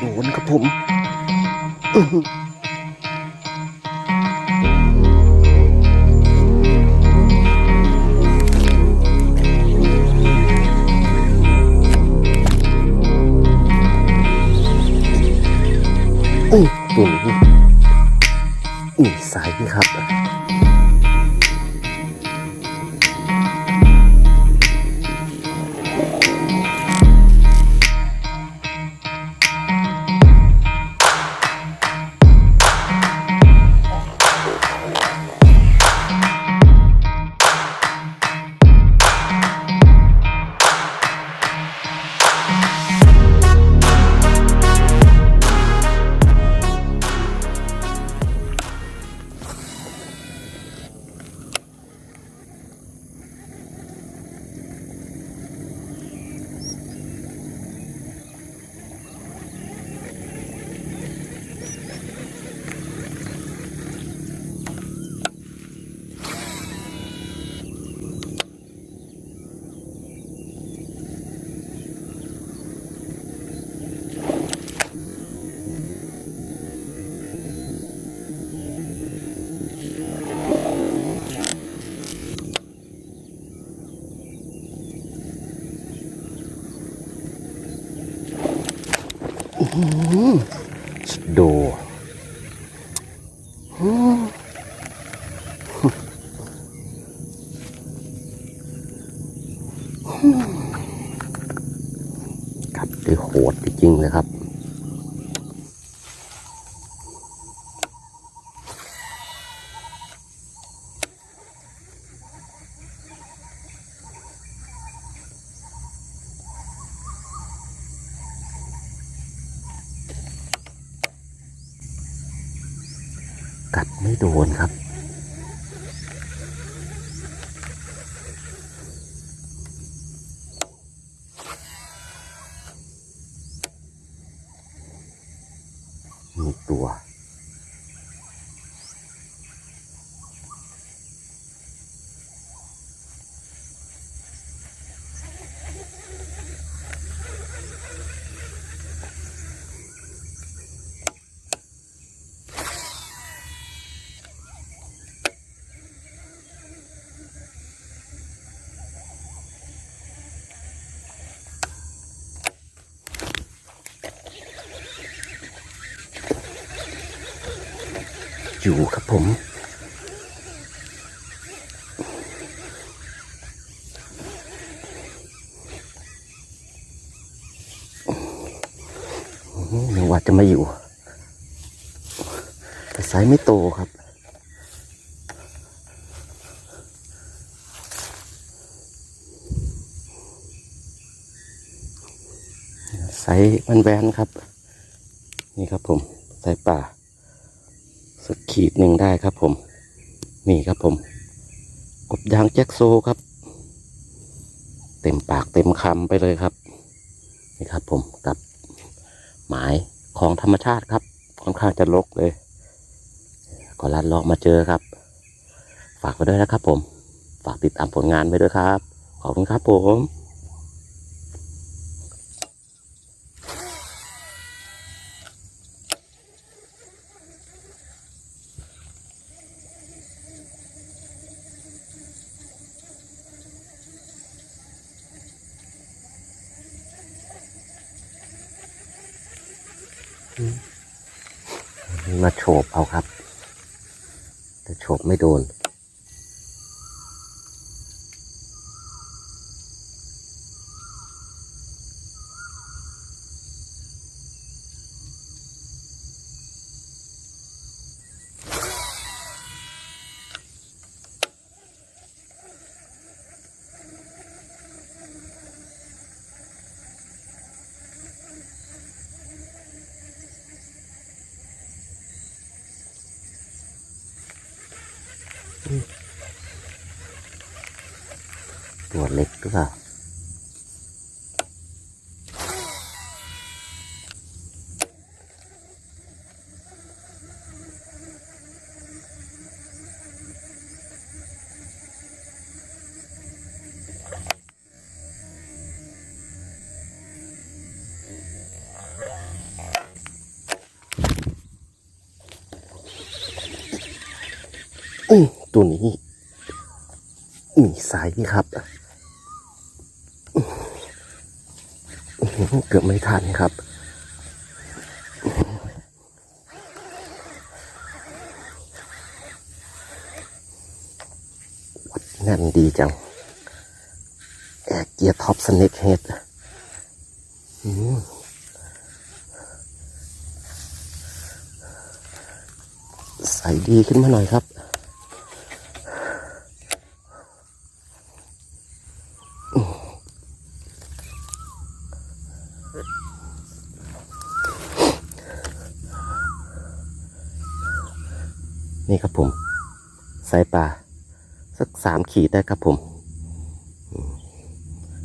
โดนครับผมอื้อหืออื้อตัวนี้นี่สายนี่ครับ ชิโดอืมครับได้โหดจริงเลยครับ กัดไม่โดนครับ มีตัว อยู่ครับผม นึกว่าจะมาอยู่ แต่ไซส์ไม่โตครับไซส์มันแบนครับ นี่ครับผมไซส์ป่า สักขีดหนึ่งได้ครับผม นี่ครับผม กบยางแจ็คโซครับ เต็มปากเต็มคำไปเลยครับ นี่ครับผมกับหมายของธรรมชาติครับ ค่อนข้างจะลกเลย ก็ลัดเลาะมาเจอครับ ฝากไว้ด้วยนะครับผม ฝากติดตามผลงานไว้ด้วยครับ ขอบคุณครับผม มาโฉบเอาครับ แต่โฉบไม่โดน ตัวนี้มีสายนี่ครับ เกือบไม่ทันครับ วัดแน่นดีจัง แอร์เกียร์ท็อปสเน็กเฮดใส่ดีขึ้นมาหน่อยครับ นี่ครับผมสายป่าสักสามขีดได้ครับผม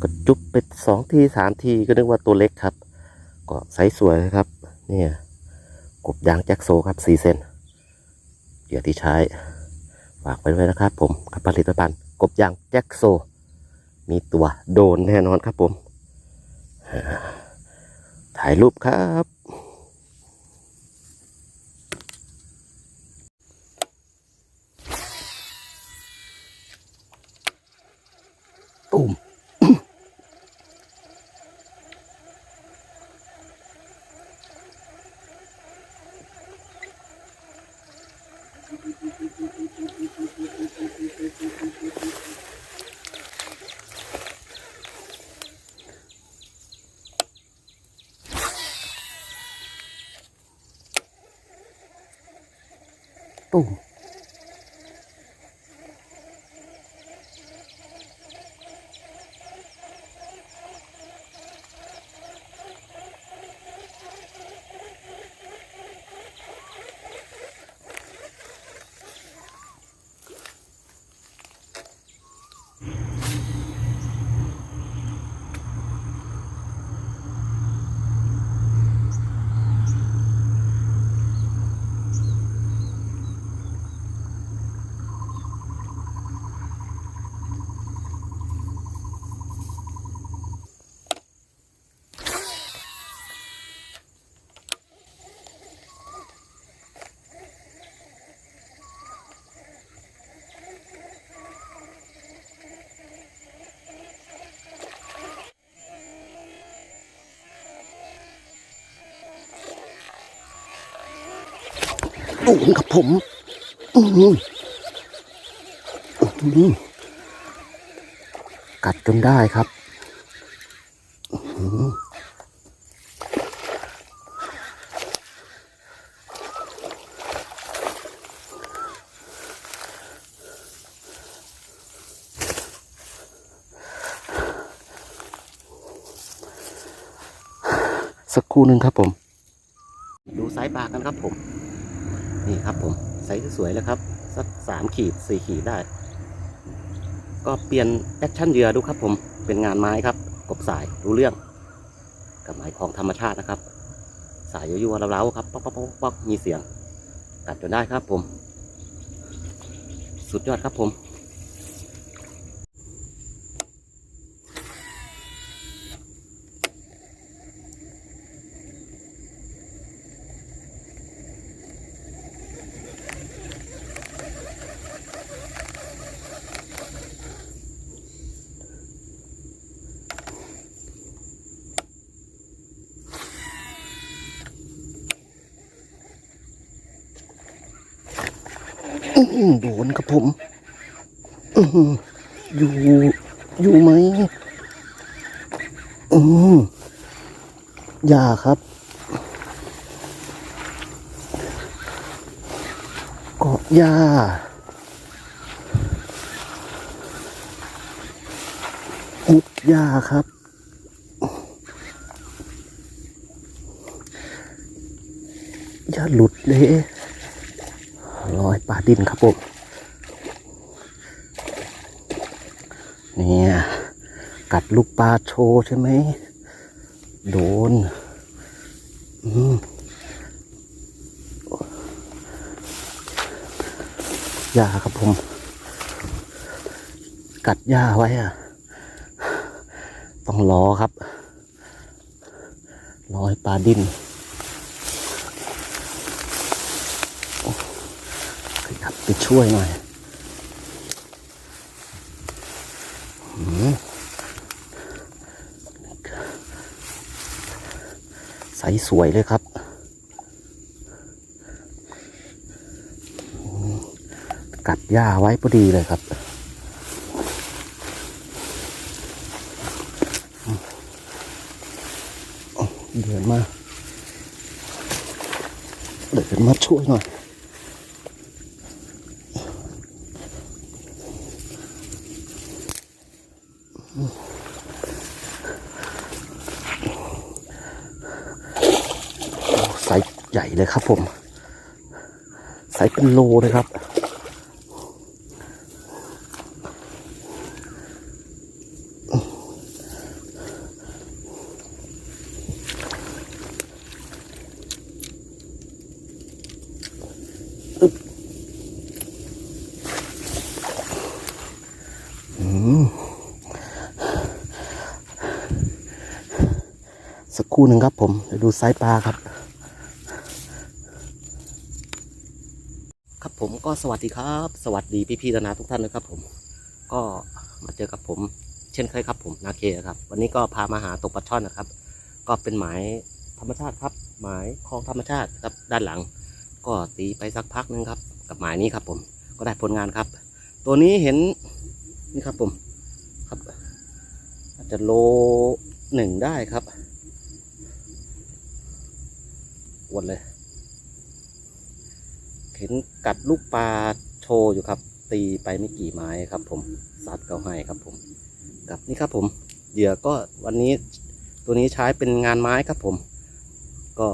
ก็จุ๊บไปสองทีสามทีก็นึกว่าตัวเล็กครับ ก็ไซส์สวยนะครับ เนี่ยกบยางแจ็คโซครับสี่เซนเหยื่อที่ใช้ฝากไปด้วยนะครับผมกับผลิตภัณฑ์กบยางแจ็คโซ มีตัวโดนแน่นอนครับผม ถ่ายรูปครับ ตุ่ม ตุ่นครับผม อือหืออื้อหือกัดจนได้ครับสักครู่หนึ่งครับผม ดูสายปลากันครับผม นี่ครับผมไซส์สวยเลยครับ สักสามขีดสี่ขีดได้ ก็เปลี่ยนแอคชั่นเหยื่อดูครับผมเป็นงานไม้ครับ กบสายรู้เรื่อง กับไม้ของธรรมชาตินะครับ สายยั่วๆเล้าๆครับป๊อกป๊อกป๊อกป๊อกมีเสียงกัดจนได้ครับผม สุดยอดครับผม โดนครับผมอยู่อยู่ไหมอืมอย่าครับ เกาะยาอุดยาครับ อย่าหลุดเลย รอยปลาดินครับผมเนี่ยกัดลูกปลาโชว์ใช่ไหม โดน อืมยาครับผม กัดหญ้าไว้อะต้องรอครับ รอให้ปลาดิ้น ไปช่วยหน่อยใสสวยเลยครับ กัดหญ้าไว้พอดีเลยครับเดินมาเดินมาช่วยหน่อย ไซส์ใหญ่เลยครับผม ไซส์เป็นโลเลยครับ คู่หนึ่งครับผมเดี๋ยวดูไซส์ปลาครับ ครับผมก็สวัสดีครับ สวัสดีพี่ๆนานาทุกท่านนะครับผม ก็มาเจอกับผม เช่นเคยครับผมนาเคครับ วันนี้ก็พามาหาตกปลาช่อนนะครับ ก็เป็นหมายธรรมชาติครับ หมายคลองธรรมชาติครับด้านหลัง ก็ตีไปสักพักนึงครับ กับหมายนี้ครับผมก็ได้ผลงานครับ ตัวนี้เห็นนี่ครับผมครับอาจจะโลหนึ่งได้ครับอ้ วนเลย เห็นกัดลูกปลาโชว์อยู่ครับ ตีไปไม่กี่ไม้ครับ ผมซัดเขาให้ครับผม กับนี่ครับผมเหยื่อก็วันนี้ตัวนี้ใช้เป็นงานไม้ครับผม ก็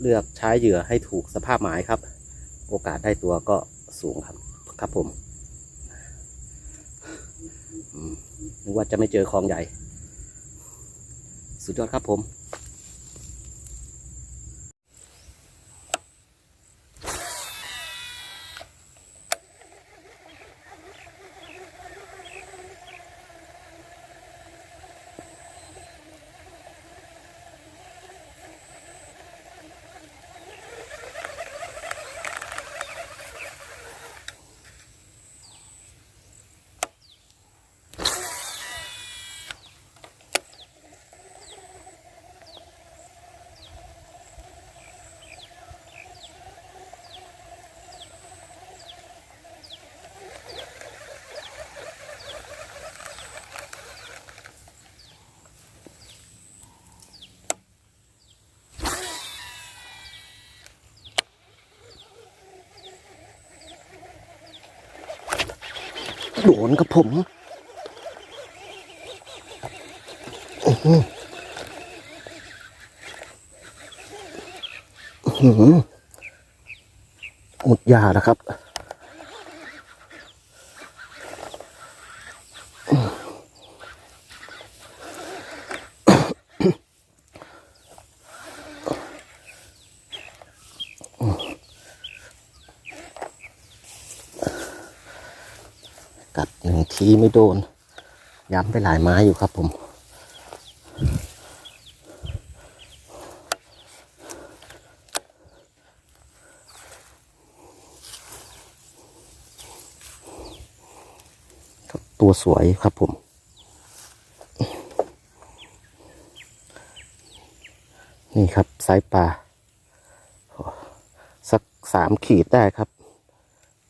เลือกใช้เหยื่อให้ถูกสภาพหมายครับ โอกาสได้ตัวก็สูงครับครับผมอืมนึกว่าจะไม่เจอคลองใหญ่ สุดยอดครับผม โดนกับผมอื้อหืออื้อหือหมดยาแล้วครับ กัดหนึ่งทีไม่โดน ย้ำไปหลายไม้อยู่ครับผมครับตัวสวยครับผม นี่ครับไซส์ปลาสักสามขีดได้ครับ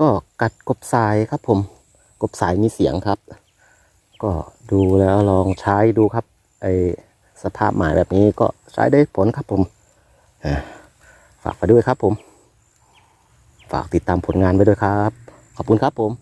ก็กัดกบทรายครับผม กบสายมีเสียงครับ ก็ดูแล้วลองใช้ดูครับ ไอสภาพหมายแบบนี้ก็ใช้ได้ผลครับผมฝากไปด้วยครับผม ฝากติดตามผลงานไปด้วยครับ ขอบคุณครับผม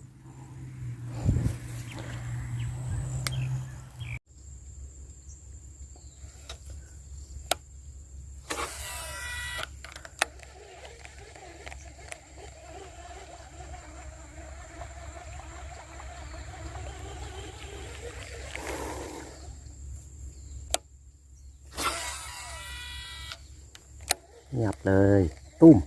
เงียบเลย ตุ้ม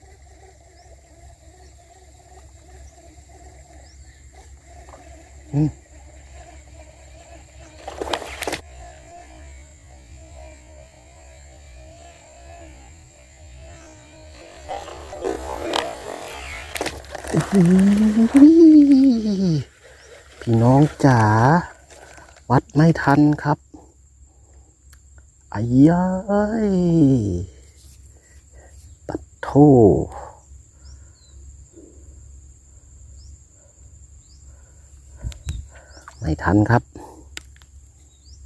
พี่น้องจ๋า วัดไม่ทันครับไอ้ย ยไม่ทันครับ